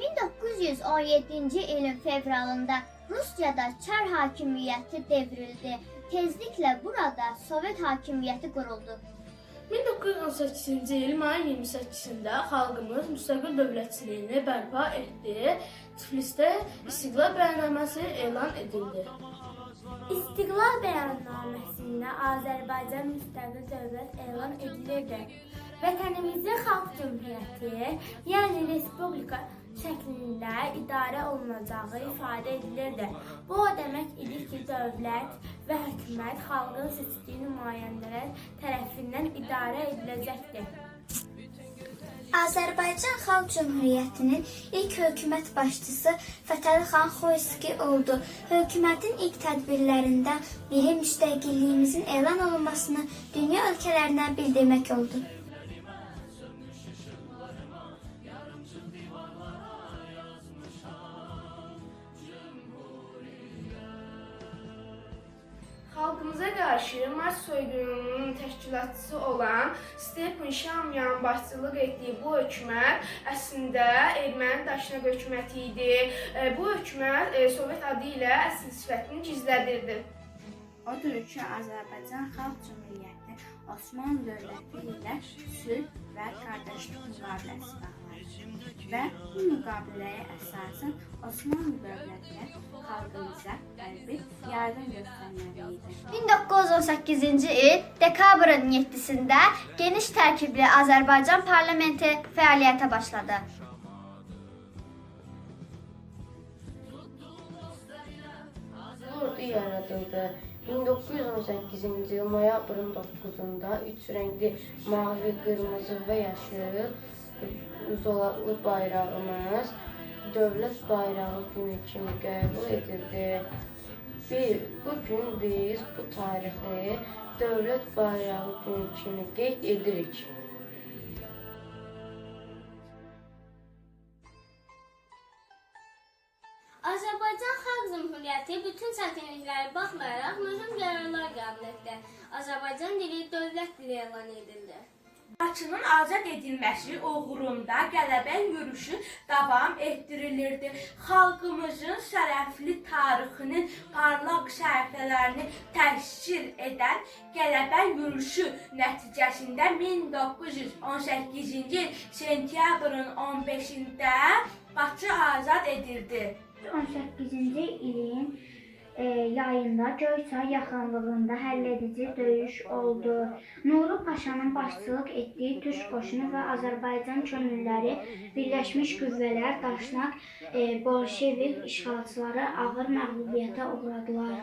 1917-ci ilin fevralında Rusiyada Çar hakimiyyəti devrildi. Tezliklə burada Sovet hakimiyyəti quruldu. 1918-ci il mayın 28-də xalqımız müstəqil dövlətçiliyini bərpa etdi. Tiflisdə İstiqlal bəyannaməsi elan edildi. İstiqlal bəyannaməsində Azərbaycan müstəqil dövlət elan edilirdi. Vətənimizin xalq cümhuriyyəti, yəni respublika şəklində idarə olunacağı ifadə edilirdi. Bu o demək idi ki, dövlət və hökumət xalqın seçdiyi nümayəndələr tərəfindən idarə ediləcəkdir. Azərbaycan Xalq Cümhuriyyətinin ilk hökumət başçısı Fətəli xan Xoyski oldu. Hökumətin ilk tədbirlərindən biri müstəqilliyimizin elan olunmasını dünya ölkələrinə bildirmək oldu. Xalqımıza qarşı Mars soyqırımının təşkilatçısı olan Stepan Şamyan başçılıq etdiyi bu hökumət əslində erməni daşnaq hökuməti idi. E, Bu hökumət e, Sovet adı ilə əsl sifətini gizlədirdi. Odur ki, Azərbaycan Xalq Cümhuriyyəti Osmanlı ilə sülh və qardaşlıq müqaviləsi bağladı və bu müqaviləyə əsasən Osmanlı dövləti xalqımıza hərbi yardım göstərməli idi. 1918-ci il dekabrın 7-sində geniş tərkibli Azərbaycan parlamenti fəaliyyətə başladı. Ordu yaradıldı. 1918-ci il noyabrın 9-da üç rəngli mavi, qırmızı və yaşıl zolaqlı bayrağımız dövlət bayrağı günü kimi qəbul edildi. Bir, bu biz bu tarixi dövlət bayrağı günü kimi qeyd edirik. Azərbaycan Xalq Cümhuriyyəti bütün çətinliklərə baxmayaraq mühüm qərarlar qəbul etdi. Azərbaycan dili dövlət dili elan edildi. Bakının azad edilməsi uğrunda qələbə yürüşü davam etdirilirdi. Xalqımızın şərəfli tarixinin parlaq səhifələrini təşkil edən qələbə yürüşü nəticəsində 1918-ci il sentyabrın 15-də Bakı azad edildi. 18-ci ilin e, yayında Göyçay yaxınlığında həlledici döyüş oldu. Nuru Paşanın başçılıq etdiyi Türk qoşunu və Azərbaycan könülləri Birləşmiş Qüvvələr Daşnaq e, Bolşevik işğalçıları ağır məğlubiyyətə uğradılar.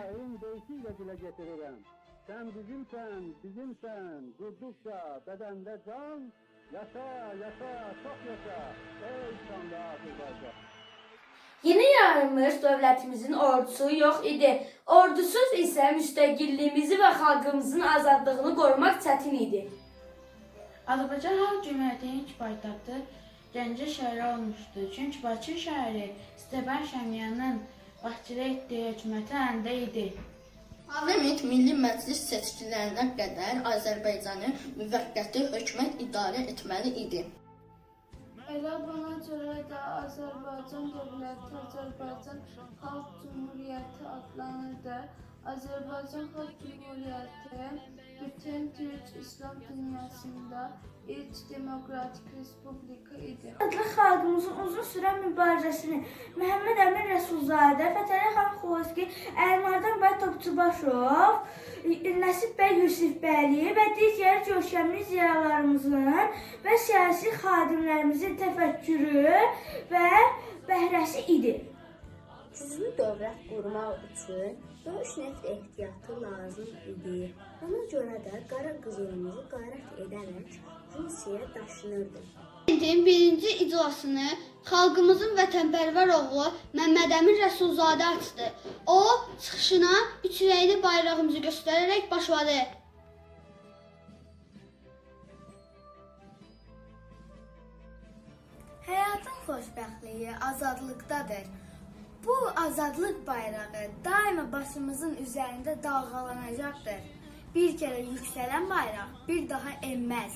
Sen bizimsen, bizimsen, durdukça bedende can, yaşa, yaşa, çok yaşa, ey Azerbaycan. Yeni yaranmış dövlətimizin ordusu yox idi. Ordusuz isə müstəqilliyimizi və xalqımızın azadlığını qorumaq çətin idi. Azərbaycan Xalq Cümhuriyyətinin ilk paytaxtı Gəncə şəhəri olmuşdu. Çünki Bakı şəhəri Stepan Şəmyanın başçılıq etdiyi hökumətin əlində idi. Parlament Milli Məclis seçkilərinə qədər Azərbaycanı müvəqqəti hökumət idarə etməli idi. Elə buna görə də Azərbaycan dövləti Azərbaycan Xalq Cümhuriyyəti adlanırdı. Azərbaycan Xalq Cümhuriyyəti bütün Türk İslam dünyasında ilk demokratik respublika idi. Adlı xalqımızın uzun sürən mübarizəsini Məhəmməd Əmin Rəsulzadə, Fətəli xan Xoyski, Əlmardan bəy Topçubaşov, Nəsib bəy Yusifbəyli və digər görkəmli ziyalarımızın və siyasi xadimlərimizin təfəkkürü və bəhrəsi idi. Güclü dövlət qurmaq üçün döyüş neft ehtiyatı lazım idi. Ona görə də qara qızılımızı qarət edərək Rusiyaya daşınırdı. Parlamentin birinci iclasını xalqımızın vətənpərvər oğlu Məmməd Əmin Rəsulzadə açdı. O, çıxışına üç rəngli bayrağımızı göstərərək başladı. Həyatın xoşbəxtliyi azadlıqdadır. Bu azadlıq bayrağı daima başımızın üzərində dalğalanacaqdır. Bir kere yükselen bayrak bir daha enmez.